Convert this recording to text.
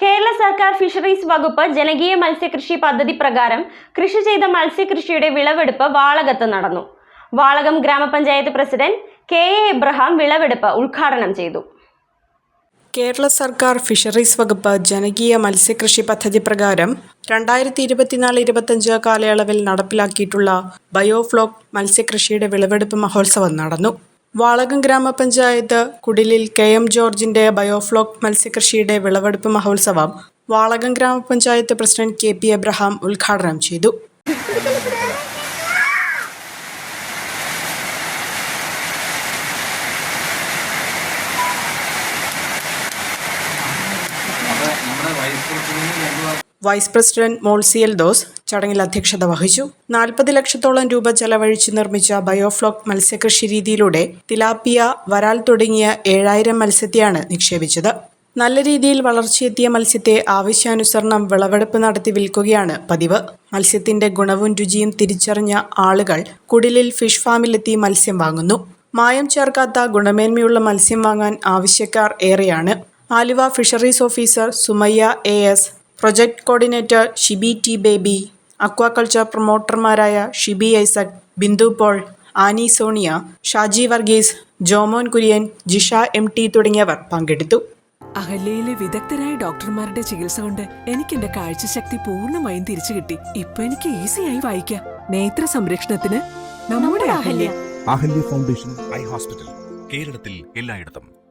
കേരള സർക്കാർ ഫിഷറീസ് വകുപ്പ് ജനകീയ മത്സ്യകൃഷി പദ്ധതി പ്രകാരം കൃഷി ചെയ്ത മത്സ്യകൃഷിയുടെ വിളവെടുപ്പ് വാളകത്ത് നടന്നു. വാളകം ഗ്രാമപഞ്ചായത്ത് പ്രസിഡന്റ് കെ എ എബ്രഹാം വിളവെടുപ്പ് ഉദ്ഘാടനം ചെയ്തു. കേരള സർക്കാർ ഫിഷറീസ് വകുപ്പ് ജനകീയ മത്സ്യകൃഷി പദ്ധതി പ്രകാരം രണ്ടായിരത്തി ഇരുപത്തിനാല് ഇരുപത്തഞ്ച് കാലയളവിൽ നടപ്പിലാക്കിയിട്ടുള്ള ബയോഫ്ലോക്ക് മത്സ്യകൃഷിയുടെ വിളവെടുപ്പ് മഹോത്സവം നടന്നു. വാളകം ഗ്രാമപഞ്ചായത്ത് കുടിലിൽ കെ എം ജോർജിന്റെ ബയോഫ്ലോക്ക് മത്സ്യകൃഷിയുടെ വിളവെടുപ്പ് മഹോത്സവം വാളകം ഗ്രാമപഞ്ചായത്ത് പ്രസിഡന്റ് കെ പി എബ്രഹാം ഉദ്ഘാടനം ചെയ്തു. വൈസ് പ്രസിഡന്റ് മോൾസിയൽ ദോസ് ചടങ്ങിൽ അധ്യക്ഷത വഹിച്ചു. നാൽപ്പത് ലക്ഷത്തോളം രൂപ ചെലവഴിച്ച് നിർമ്മിച്ച ബയോഫ്ലോക് മത്സ്യകൃഷി രീതിയിലൂടെ തിലാപ്പിയ വരാൽ തുടങ്ങിയ ഏഴായിരം മത്സ്യത്തെയാണ് നിക്ഷേപിച്ചത്. നല്ല രീതിയിൽ വളർച്ചയെത്തിയ മത്സ്യത്തെ ആവശ്യാനുസരണം വിളവെടുപ്പ് നടത്തി വിൽക്കുകയാണ് പതിവ്. മത്സ്യത്തിന്റെ ഗുണവും രുചിയും തിരിച്ചറിഞ്ഞ ആളുകൾ കുടിലിൽ ഫിഷ് ഫാമിലെത്തി മത്സ്യം വാങ്ങുന്നു. മായം ചേർക്കാത്ത ഗുണമേന്മയുള്ള മത്സ്യം വാങ്ങാൻ ആവശ്യക്കാർ ഏറെയാണ്. Aluva fisheries officer Sumayya A S project coordinator Shibi T Baby aquaculture പ്രൊമോട്ടർമാരായ Shibi Isaac Bindu Paul Annie Sonia Shaji Varghese Jomon Kurian Jisha M T തുടങ്ങിയവർ പങ്കെടുത്തു. അഹല്യയിലെ വിദഗ്ധരായ ഡോക്ടർമാരുടെ ചികിത്സ കൊണ്ട് എനിക്ക് എന്റെ കാഴ്ചശക്തി പൂർണമായും തിരിച്ചു കിട്ടി. ഇപ്പൊ എനിക്ക് ഈസിയായി വായിക്കാം. നേത്ര സംരക്ഷണത്തിന് നമ്മുടെ Ahalya. Ahalya foundation eye hospital കേരളത്തിൽ എല്ലായിടത്തും.